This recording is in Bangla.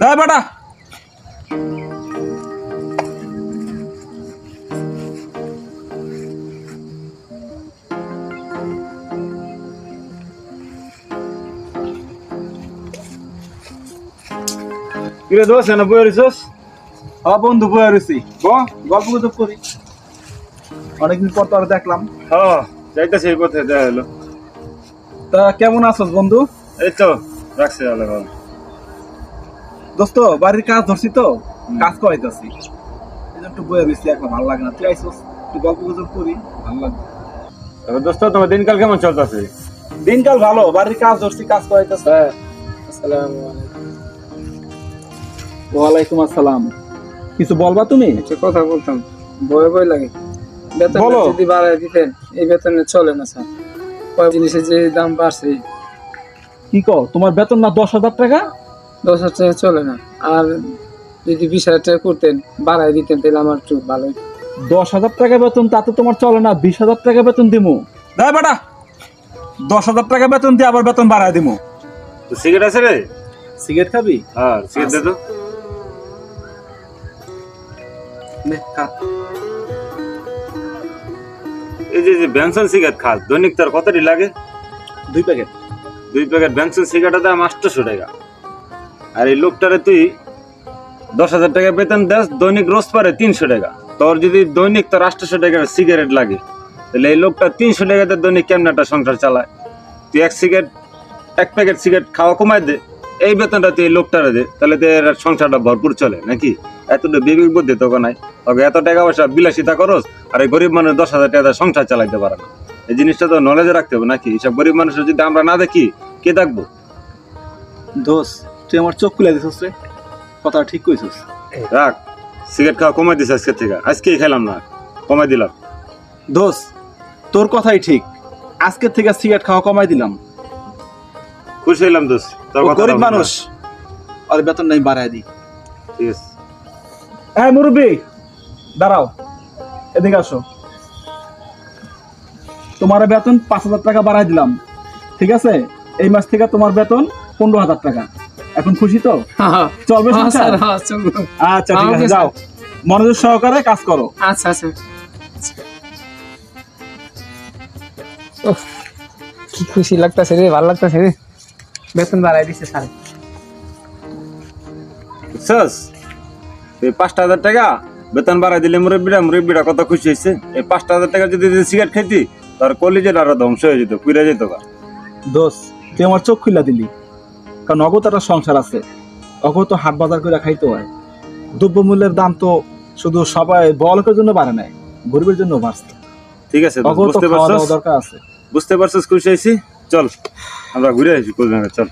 দা বেটা। কিরে দোষ না বই রিসোস হ বন্ধু বয়ে রয়েছি গ গল্প গুজব করি। অনেকদিন পর তো আর দেখলাম। হ্যাঁ যাইতেছে এই পথে দেখা হলো তা কেমন আছোস বন্ধু? এই তো রাখছে ভালো। দোস্ত বাড়ির কাজ ধরছি তো কাজ করাইতেছি। একটু বয়ে রয়েছি এখন ভালো লাগে না। তুই আইসস একটু গল্প গুজব করি ভালো লাগবে। তবে দোস্ত তোমার দিনকাল কেমন চলতেছে? দিনকাল ভালো বাড়ির কাজ ধরছি কাজ করাইতেছে। আসসালামু আলাইকুম। ওয়ালাইকুম আসসালাম। কিছু বলবা তুমি? একটা কথা বলতাম। ভয় ভয় লাগে। বেতন। যদি বাড়ায় দিতেন এই বেতনে চলে না স্যার। কয় জিনিসের যে দাম বাড়ছে। কি কো তোমার বেতন না দশ হাজার টাকা? দশ হাজার টাকা চলে না। আর যদি বিশ হাজার টাকা করতেন বাড়ায় দিতেন তাহলে আমার একটু ভালো দশ হাজার টাকা বেতন তাতে তোমার চলে না। বিশ হাজার টাকা বেতন দিমু। দেয় বেটা দশ হাজার টাকা বেতন দিয়ে আবার বেতন বাড়ায় দিমু। তো সিগারেট আছে রে? সিগারেট খাবি? হ্যাঁ সিগারেট দে তো। এই যে যে ব্যানসন সিগারেট খাস দৈনিক তোর কতটি লাগে? দুই প্যাকেট। দুই প্যাকেট ব্যানসন সিগারেটের দাম আটশোশো টাকা। আর এই লোকটারে তুই দশ হাজার টাকা বেতন দেস, দৈনিক রোজ পারে তিনশো টাকা। তোর যদি দৈনিক তোর আটশোশো টাকার সিগারেট লাগে, তাহলে এই লোকটা তিনশো টাকাতে দৈনিক কেমন একটা সংসার চালায়? তুই এক সিগারেট এক প্যাকেট সিগারেট খাওয়া কমাই দে, এই বেতনটা তুই এই লোকটারে দে, তাহলে তো এর সংসারটা ভরপুর চলে, নাকি? এতটা বিবেক বুদ্ধি তোকে নাই। তোকে এত টাকা পয়সা বিলাসিতা করস, আর এই গরিব মানুষ দশ হাজার টাকা সংসার চালাইতে পারে না। এই জিনিসটা তো নলেজে রাখতে হবে নাকি? এইসব গরিব মানুষের যদি আমরা না দেখি, কে দেখব? দোষ। তুই আমার চোখ খুলে দিছিস রে। কথা ঠিক কইছিস। রাখ সিগারেট খাওয়া কমাই দিস আজকে থেকে। আজকেই খেলাম না কমাই দিলাম। দোষ তোর কথাই ঠিক। আজকের থেকে সিগারেট খাওয়া কমাই দিলাম। খুশি হইলাম দোষ তোর কথা গরিব মানুষ। আর বেতন নাই বাড়ায় দি ঠিক আছে। হ্যাঁ মুরব্বী দাঁড়াও। এদিকে আসো। তোমার বেতন পাঁচ হাজার টাকা বাড়াই দিলাম। ঠিক আছে? এই মাস থেকে তোমার বেতন পনেরো হাজার টাকা। এখন খুশি তো? চলবে হ্যাঁ, সংসার? হ্যাঁ, চলবে। আচ্ছা ঠিক আছে যাও। মনোযোগ সহকারে কাজ করো। আচ্ছা আচ্ছা। কি খুশি লাগতেছে রে ভালো লাগতেছে রে। বেতন বাড়াই দিছে স্যার। এই পাঁচটা হাজার টাকা বেতন বাড়াই দিলে মুরব্বীরা মুরব্বীরা কত খুশি হয়েছে। এই পাঁচটা হাজার টাকা যদি সিগারেট খেতি তার কলিজের আরও ধ্বংস হয়ে যেত পুড়ে যেত দোষ তুই আমার চোখ খুলে দিলি। কারণ অগত একটা সংসার আছে। অগত হাট বাজার করে খাইতে হয়। দ্রব্যমূল্যের দাম তো শুধু সবাই বলকের জন্য বাড়ে নাই গরিবের জন্য বাড়ছে। ঠিক আছে বুঝতে পারছিস? দরকার আছে। বুঝতে পারছিস খুশি আইসি চল আমরা ঘুরে আসি কোচবিহারে চল।